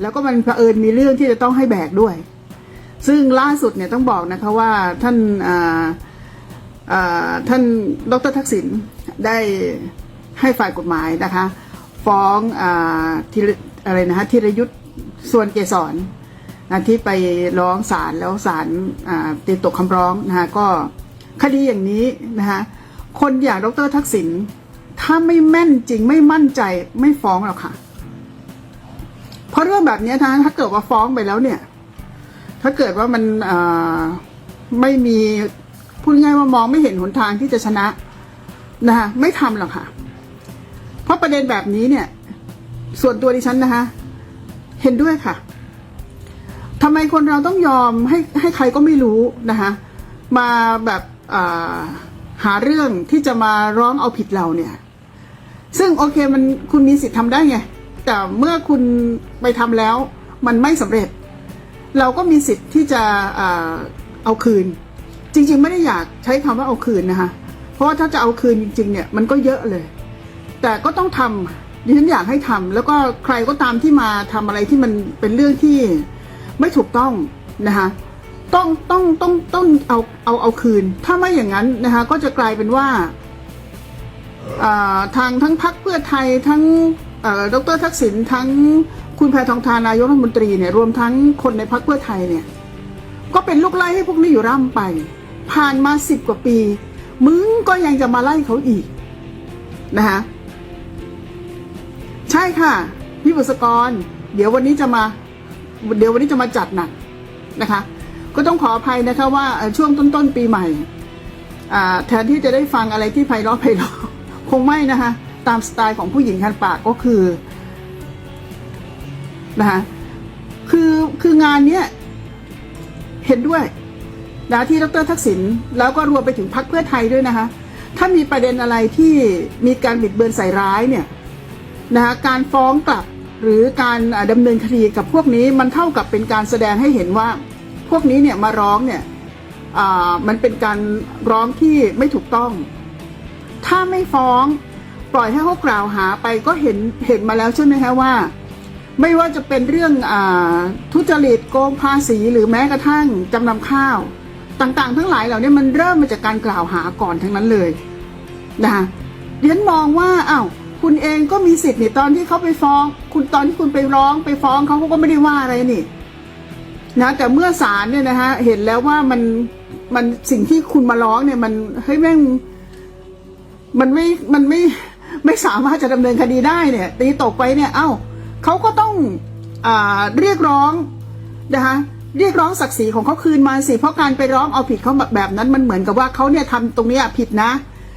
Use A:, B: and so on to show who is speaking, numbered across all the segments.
A: แล้วก็มันเผอิญมีเรื่องที่จะต้องให้แบกด้วย ซึ่งล่าสุดเนี่ยต้องบอกนะคะว่าท่านท่านดรทักษิณได้ให้ฝ่ายกฎหมายนะคะ ฟ้องอาธีรอะไรนะฮะธีรยุทธ์ส่วนเกษรนะที่ไปร้องศาลแล้วศาลตีตกคำร้องนะคะก็คดีอย่างนี้นะคะคนอย่างดรทักษิณถ้าไม่แม่นจริงไม่มั่นใจไม่ฟ้องหรอกค่ะ เพราะเรื่องแบบนี้นะถ้าเกิดว่าฟ้องไปแล้วเนี่ย ถ้าเกิดว่ามันไม่มีพูดง่ายว่ามองไม่เห็นหนทางที่จะชนะนะคะไม่ทำหรอกค่ะ เพราะประเด็นแบบนี้เนี่ย ส่วนตัวดิฉันนะคะ เห็นด้วยค่ะทำไมคนเราต้องยอมให้ให้ใครก็ไม่รู้นะคะมาแบบหาเรื่องที่จะมาร้องเอาผิดเราเนี่ย ซึ่งโอเคมันคุณมีสิทธิ์ทำได้ไง แต่เมื่อคุณไปทำแล้วมันไม่สำเร็จ เราก็มีสิทธิ์ที่จะเอาคืน จริง ๆ ไม่ได้อยากใช้คำว่าเอาคืนนะคะเพราะว่าถ้าจะเอาคืนจริง ๆ เนี่ยมันก็เยอะเลย แต่ก็ต้องทำดิฉันอยากให้ทำแล้วก็ใครก็ตามที่มาทำอะไรที่มันเป็นเรื่องที่ไม่ถูกต้องนะคะต้องต้องต้องต้องเอาเอาเอาคืน ถ้าไม่อย่างนั้นนะคะก็จะกลายเป็นว่าทางทั้งพรรคเพื่อไทยทั้ง ดรทักษิณทั้งคุณแพทองทานนายกรัฐมนตรีเนี่ยรวมทั้งคนในพรรคเพื่อไทยเนี่ยก็เป็นลูกไล่ให้พวกนี้อยู่ร่ำไป ผ่านมาสิบกว่าปี มึงก็ยังจะมาไล่เขาอีกนะคะใช่ค่ะ พี่บุษกร เดี๋ยววันนี้จะมา เดี๋ยววันนี้จะมาจัดหนักนะคะ ก็ต้องขออภัยนะคะว่าเอ่อช่วงต้นๆปีใหม่อ่าแทนที่จะได้ฟังอะไรที่ไพเราะไพเราะคงไม่นะคะ ตามสไตล์ของผู้หญิงคันปากก็คือนะคะคือคืองานเนี้ยเห็นด้วยนะที่ดรทักษิณแล้วก็รวมไปถึงพรรคเพื่อไทยด้วยนะคะ ถ้ามีประเด็นอะไรที่มีการบิดเบือนใส่ร้ายเนี่ยนะคะการฟ้องกลับหรือการอ่าดำเนินคดีกับพวกนี้มันเท่ากับเป็นการแสดงให้เห็นว่า พวกนี้เนี่ยมาร้องเนี่ยอ่ามันเป็นการร้องที่ไม่ถูกต้อง ถ้าไม่ฟ้อง ปล่อยให้เขากล่าวหาไปก็เห็นเห็นมาแล้วใช่ไหมคะว่า ไม่ว่าจะเป็นเรื่องอทุจริตโกงภาษีหรือแม้กระทั่งจำนำข้าว ต่างๆ ทั้งหลายเหล่านี้มันเริ่มมาจากการกล่าวหาก่อนทั้งนั้นเลยนะคะเรียนมองว่าอ้าวคุณเองก็มีสิทธิ์นี่ตอนที่เขาไปฟ้อง คุณตอนที่คุณไปร้องไปฟ้องเขาเขาก็ไม่ได้ว่าอะไรนี่นะแต่เมื่อศาลเนี่ยนะคะเห็นแล้วว่ามันมันสิ่งที่คุณมาร้องเนี่ยมันเฮ้ยแม่งมันไม่มันไม่ ไม่สามารถจะดำเนินคดีได้เนี่ย ตีตกไปเนี่ย เอ้าเขาก็ต้องอเรียกร้องนะคะเรียกร้องศักดิ์ศรีของเขาคืนมาสิ เพราะการไปร้องเอาผิดเขาแบบแบบนั้นมันเหมือนกับว่าเขาเนี่ยทำตรงนี้ผิดนะ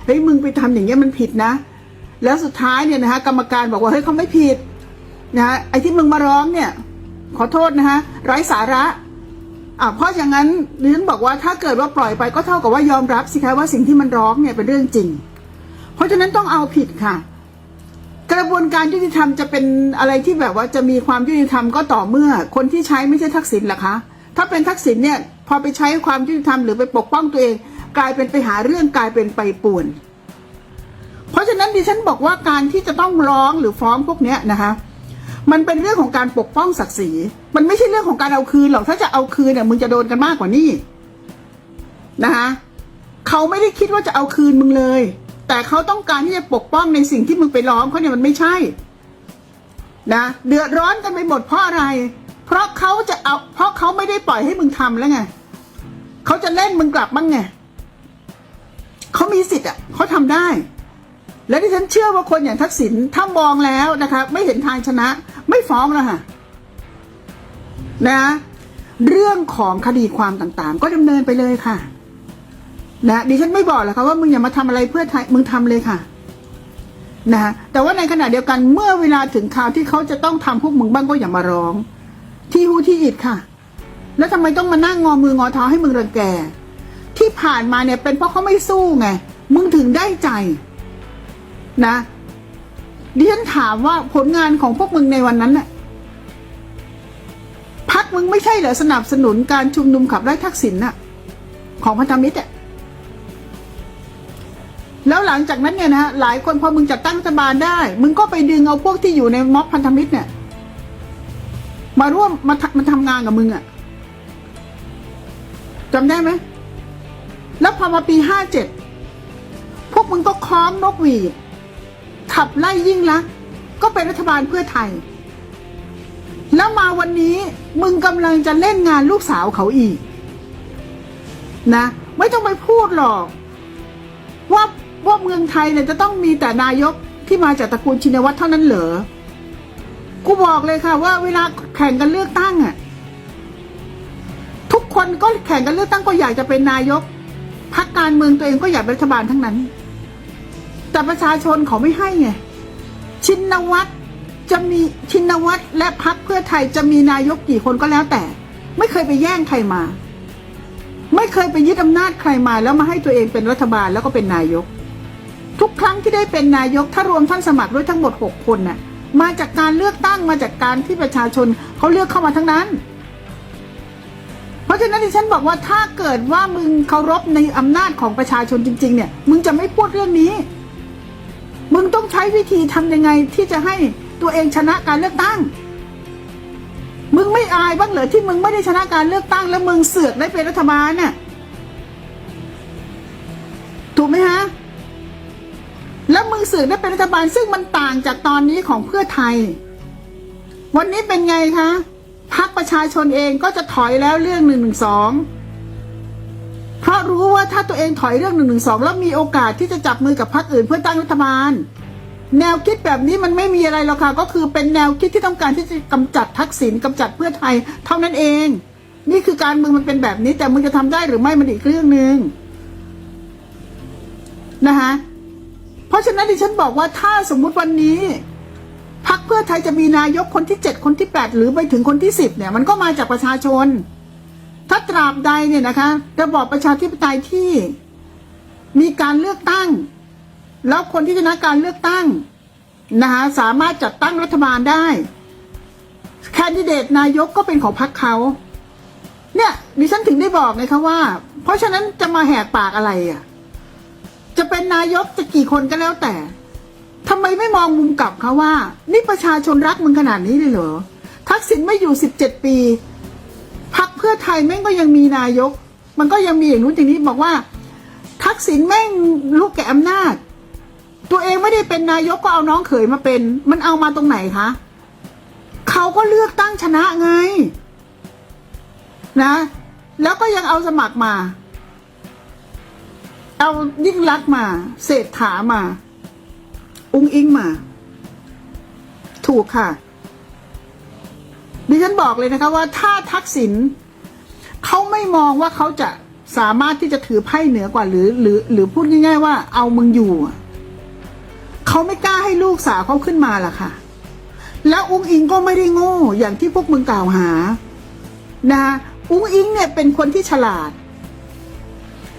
A: เฮ้ยมึงไปทำอย่างเงี้ยมันผิดนะ แล้วสุดท้ายเนี่ยนะคะกรรมการบอกว่าเฮ้ยเขาไม่ผิดนะฮะไอ้ที่มึงมาร้องเนี่ย ขอโทษนะคะไร้สาระอะเพราะอย่างนั้นดิฉันบอกว่าถ้าเกิดว่าปล่อยไปก็เท่ากับว่ายอมรับสิคะว่าสิ่งที่มันร้องเนี่ยเป็นเรื่องจริง เพราะฉะนั้นต้องเอาผิดค่ะ กระบวนการยุติธรรมจะเป็นอะไรที่แบบว่าจะมีความยุติธรรมก็ต่อเมื่อ คนที่ใช้ไม่ใช่ทักษิณล่ะคะ ถ้าเป็นทักษิณเนี่ย พอไปใช้ความยุติธรรมหรือไปปกป้องตัวเอง กลายเป็นไปหาเรื่องกลายเป็นไปป่วน เพราะฉะนั้นดิฉันบอกว่าการที่จะต้องร้องหรือฟ้องพวกเนี้ยนะคะมันเป็นเรื่องของการปกป้องศักดิ์ศรี มันไม่ใช่เรื่องของการเอาคืนหรอก ถ้าจะเอาคืนเนี่ยมึงจะโดนกันมากกว่านี้นะคะเขาไม่ได้คิดว่าจะเอาคืนมึงเลย แต่เขาต้องการที่จะปกป้องในสิ่งที่มึงไปร้องเขาเนี่ยมันไม่ใช่ นะเดือดร้อนกันไปหมดเพราะอะไร เพราะเขาจะเอา เพราะเขาไม่ได้ปล่อยให้มึงทำแล้วไงเขาจะเล่นมึงกลับบ้างไงเขามีสิทธิ์อะเขาทำได้ และที่ฉันเชื่อว่าคนอย่างทักษิณถ้ามองแล้วนะคะไม่เห็นทางชนะ ไม่ฟ้องแล้วค่ะนะ เรื่องของคดีความต่างๆ ก็ดำเนินไปเลยค่ะ นะดิฉันไม่บอกหรอกค่ะว่ามึงอย่ามาทำอะไรเพื่อไทยมึงทำเลยค่ะนะแต่ว่าในขณะเดียวกันเมื่อเวลาถึงคราวที่เขาจะต้องทำพวกมึงบ้างก็อย่ามาร้อง ที่หูที่อิดค่ะ แล้วทำไมต้องมานั่งงอมืองอเท้าให้มึงรังแก ที่ผ่านมาเนี่ยเป็นเพราะเขาไม่สู้ไงมึงถึงได้ใจนะดิฉันถามว่าผลงานของพวกมึงในวันนั้นน่ะพักมึงไม่ใช่เหรอสนับสนุนการชุมนุมขับไล่ทักษิณน่ะ ของพันธมิตรอะ แล้วหลังจากนั้นเนี่ยนะฮะหลายคนพอมึงจัดตั้งรัฐบาลได้ มึงก็ไปดึงเอาพวกที่อยู่ในม็อบพันธมิตรเนี่ย มาร่วมมาทำมาทำงานกับมึงอะจำได้ไหมแล้วพอมาปีห้าเจ็ดพวกมึงก็คล้องนกหวีดขับไล่ยิ่งลักษณ์ก็เป็นรัฐบาลเพื่อไทย แล้วมาวันนี้มึงกำลังจะเล่นงานลูกสาวเขาอีก นะ ไม่ต้องไปพูดหรอก ว่าว่าเมืองไทยเนี่ยจะต้องมีแต่นายกที่มาจากตระกูลชินวัตรเท่านั้นเหรอ กูบอกเลยค่ะว่าเวลาแข่งกันเลือกตั้งอะทุกคนก็แข่งกันเลือกตั้งก็อยากจะเป็นนายกพรรคการเมืองตัวเองก็อยากเป็นรัฐบาลทั้งนั้น แต่ประชาชนเขาไม่ให้ไง ชินวัตรจะมีชินวัตรและพรรคเพื่อไทยจะมีนายกกี่คนก็แล้วแต่ ไม่เคยไปแย่งใครมา ไม่เคยไปยึดอำนาจใครมาแล้วมาให้ตัวเองเป็นรัฐบาลแล้วก็เป็นนายก ทุกครั้งที่ได้เป็นนายกถ้ารวมท่านสมัครด้วยทั้งหมดหกคนน่ะมาจากการเลือกตั้งมาจากการที่ประชาชนเขาเลือกเข้ามาทั้งนั้น เพราะฉะนั้นที่ฉันบอกว่าถ้าเกิดว่ามึงเคารพในอำนาจของประชาชนจริง ๆ เนี่ย มึงจะไม่พูดเรื่องนี้ มึงต้องใช้วิธีทำยังไงที่จะให้ตัวเองชนะการเลือกตั้ง มึงไม่อายบ้างเหรอที่มึงไม่ได้ชนะการเลือกตั้ง แล้วมึงเสือกได้เป็นรัฐบาลน่ะถูกไหมฮะ มึงสือกได้เป็นรัฐบาลซึ่งมันต่างจากตอนนี้ของเพื่อไทย วันนี้เป็นไงคะพรรคประชาชนเองก็จะถอยแล้วเรื่องหนึ่งหนึ่งสองเพราะรู้ว่าถ้าตัวเองถอยเรื่องหนึ่งหนึ่งสองแล้วมีโอกาสที่จะจับมือกับพรรคอื่นเพื่อตั้งรัฐบาล แนวคิดแบบนี้มันไม่มีอะไรหรอกค่ะ ก็คือเป็นแนวคิดที่ต้องการที่จะกำจัดทักษิณกำจัดเพื่อไทย เท่านั้นเอง นี่คือการเมืองมันเป็นแบบนี้แต่มึงจะทำได้หรือไม่มันอีกเรื่องหนึ่งนะคะ ราะฉะนั้นดิฉันบอกว่าถ้าสมมุติวันนี้พรรคเพื่อไทยจะมีนายกคนที่เจ็ดคนที่แปดหรือไปถึงคนที่สิบเนี่ย มันก็มาจากประชาชน ถ้าตราบใดเนี่ยนะคะ ระบอบประชาธิปไตยที่มีการเลือกตั้ง แล้วคนที่ชนะการเลือกตั้งนะคะสามารถจัดตั้งรัฐบาลได้ แคนดิเดตนายกก็เป็นของพรรคเขา เนี่ยดิฉันถึงได้บอกไงคะว่า เพราะฉะนั้นจะมาแหกปากอะไรอะ จะเป็นนายกจะกี่คนก็แล้วแต่ทำไมไม่มองมุมกลับเขาว่า นี่ประชาชนรักมึงขนาดนี้เลยเหรอ ทักษิณไม่อยู่สิบเจ็ดปี พักเพื่อไทยแม่งก็ยังมีนายก มันก็ยังมีอย่างนู้นอย่างนี้บอกว่า ทักษิณแม่งลูกแก่อำนาจ ตัวเองไม่ได้เป็นนายกก็เอาน้องเขยมาเป็น มันเอามาตรงไหนคะเขาก็เลือกตั้งชนะไง นะ แล้วก็ยังเอาสมัครมา เอายิ่งรักมา เศรษฐามา อุ้งอิงมา ถูกค่ะ ดิฉันบอกเลยนะคะว่าถ้าทักษิณเขาไม่มองว่าเขาจะสามารถที่จะถือไพ่เหนือกว่าหรือ หรือ หรือพูดง่ายๆว่าเอามึงอยู่ เขาไม่กล้าให้ลูกสาวเขาขึ้นมาล่ะค่ะ แล้วอุ้งอิงก็ไม่ได้โง่ อย่างที่พวกมึงกล่าวหา นะอุ้งอิงเนี่ยเป็นคนที่ฉลาด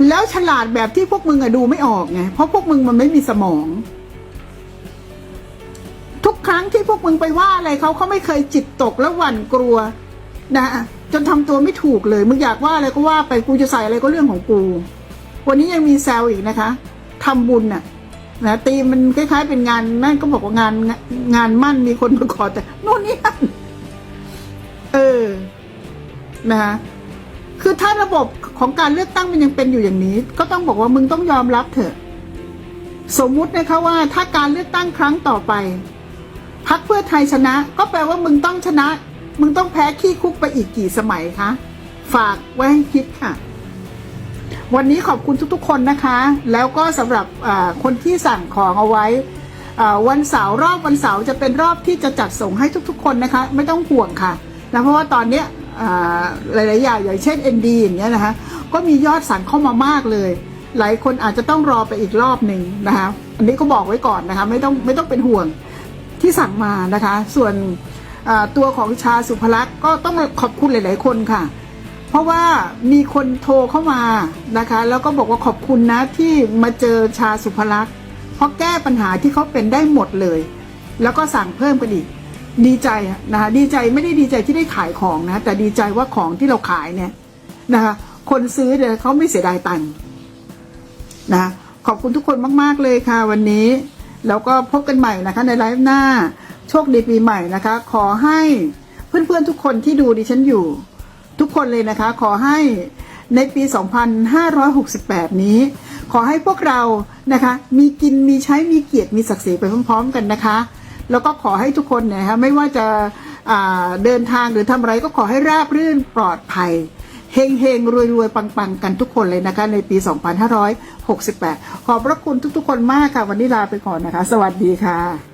A: แล้วฉลาดแบบที่พวกมึงอะดูไม่ออกไง เพราะพวกมึงมันไม่มีสมอง ทุกครั้งที่พวกมึงไปว่าอะไรเขาเขาไม่เคยจิตตกและหวั่นกลัว นะจนทำตัวไม่ถูกเลย มึงอยากว่าอะไรก็ว่าไปกูจะใส่อะไรก็เรื่องของกู วันนี้ยังมีแซวอีกนะคะทำบุญน่ะนะตีมันคล้ายๆเป็นงานนั่นก็บอกว่างานงานมั่นมีคนมาขอแต่โน่นนี่นั่นเออนะคะ คือถ้าระบบของการเลือกตั้งมันยังเป็นอยู่อย่างนี้ ก็ต้องบอกว่ามึงต้องยอมรับเถอะ สมมุตินะคะว่าถ้าการเลือกตั้งครั้งต่อไปพักเพื่อไทยชนะ ก็แปลว่ามึงต้องชนะ มึงต้องแพ้ขี้คุกไปอีกกี่สมัยคะฝากไว้ให้คิดค่ะ วันนี้ขอบคุณทุกๆคนนะคะ แล้วก็สำหรับคนที่สั่งของเอาไว้วันเสาร์รอบวันเสาร์จะเป็นรอบที่จะจัดส่งให้ทุกๆ คนนะคะ ไม่ต้องห่วงค่ะนะเพราะว่าตอนเนี้ย หลาย ๆ อย่างอย่างเช่น ND อย่างเงี้ยนะคะก็มียอดสั่งเข้ามามากเลย หลายคนอาจจะต้องรอไปอีกรอบหนึ่งนะคะอันนี้ก็บอกไว้ก่อนนะคะไม่ต้องไม่ต้องเป็นห่วงที่สั่งมานะคะ ส่วนตัวของชาสุภลักษณ์ก็ต้องขอบคุณหลาย ๆ คนค่ะ เพราะว่ามีคนโทรเข้ามานะคะ แล้วก็บอกว่าขอบคุณนะที่มาเจอชาสุภลักษณ์เพราะแก้ปัญหาที่เขาเป็นได้หมดเลย แล้วก็สั่งเพิ่มกันอีก ดีใจนะคะดีใจไม่ได้ดีใจที่ได้ขายของนะ แต่ดีใจว่าของที่เราขายเนี่ยนะคะคนซื้อเนี่ยเขาไม่เสียดายตังค์นะขอบคุณทุกคนมาก ๆ เลยค่ะวันนี้ แล้วก็พบกันใหม่นะคะ ในไลฟ์หน้า โชคดีปีใหม่นะคะ ขอให้เพื่อน ๆ ทุกคนที่ดูดิฉันอยู่ ทุกคนเลยนะคะ ขอให้ในปี 2568 นี้ ขอให้พวกเรานะคะ มีกินมีใช้มีเกียรติมีศักดิ์ศรีไปพร้อม ๆ กันนะคะ แล้วก็ขอให้ทุกคนเนยนะคะไม่ว่าจะเดินทางหรือทำอะไรก็ขอให้ราบรื่นปลอดภัยเฮงเฮงรวยรวยปังปังกันทุกคนเลยนะคะ ในปี 2568 ขอบพระคุณทุกๆ คนมากค่ะ วันนี้ลาไปก่อนนะคะ สวัสดีค่ะ